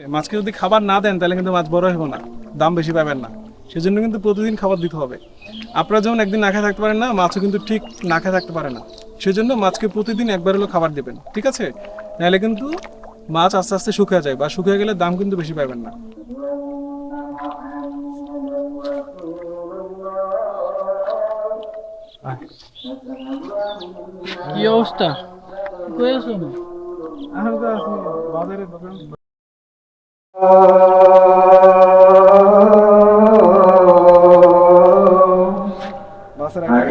মাছকে যদি খাবার না দেন তাহলে কিন্তু মাছ বড় হবে না দাম বেশি পাবেন না। সেজন্য কিন্তু প্রতিদিন খাবার দিতে হবে। আপনারা যেমন একদিন না খেয়ে থাকতে পারেন না মাছও কিন্তু ঠিক না খেয়ে থাকতে পারে না। সেজন্য মাছকে প্রতিদিন একবার হলো খাবার দেবেন ঠিক আছে? নাহলে কিন্তু মাছ আস্তে আস্তে শুকিয়ে যায় বা শুকিয়ে গেলে দাম কিন্তু বেশি পাবেন না। কি অবস্থা? কই আছো? এখন তো আছি বাজারে দোকান। মাছের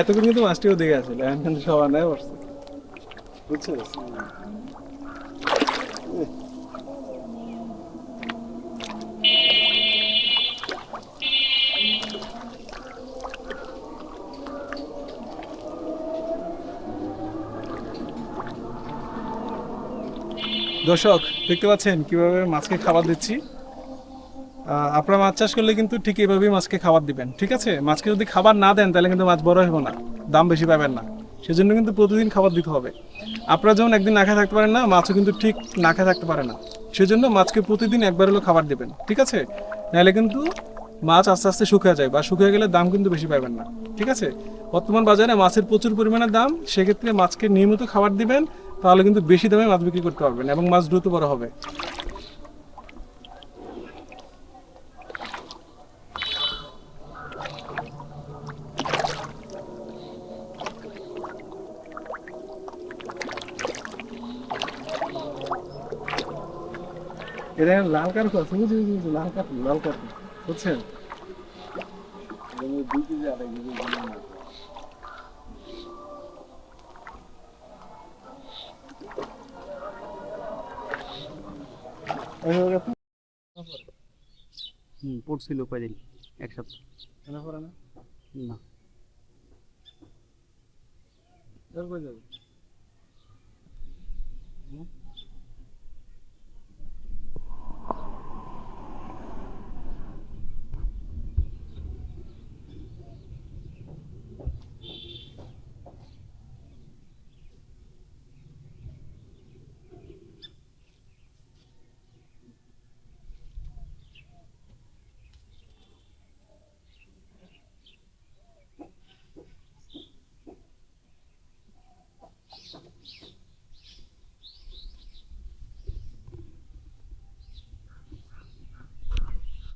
এতক্ষণ কিন্তু মাছটিও দেখে আসলে এখন কিন্তু সবার নেয় পড়ছে। বুঝছিস দর্শক, দেখতে পাচ্ছেন কীভাবে মাছকে খাবার দিচ্ছি? আপনারা মাছ চাষ করলে কিন্তু ঠিক এভাবেই মাছকে খাবার দিবেন, ঠিক আছে? মাছকে যদি খাবার না দেন, তাহলে কিন্তু মাছ বড় হবে না, দাম বেশি পাবেন না। সেজন্য কিন্তু প্রতিদিন খাবার দিতে হবে। আপনারা যেমন একদিন না খেয়ে থাকতে পারেন না, মাছও কিন্তু ঠিক না খেয়ে থাকতে পারে না। সেজন্য মাছকে প্রতিদিন একবার হলো খাবার দেবেন, ঠিক আছে? নাহলে কিন্তু মাছ আস্তে আস্তে শুকিয়ে যায় বা শুকিয়ে গেলে দাম কিন্তু বেশি পাবেন না, ঠিক আছে? বর্তমান বাজারে মাছের প্রচুর পরিমাণে দাম, সেক্ষেত্রে মাছকে নিয়মিত খাবার দিবেন, তাহলে কিন্তু বেশি দামে মাছ বিক্রি করতে পারবেন এবং মাছ দ্রুত বড় হবে। এটা লাল কার আছে বুঝি বুঝি লাল কাঠ লাল কাঠ বুঝছেন দুই কেজি আড়াই কেজি? হুম পড়ছিল কয়দিন এক সপ্তাহ পড়ে না? না কই যাবে? হুম?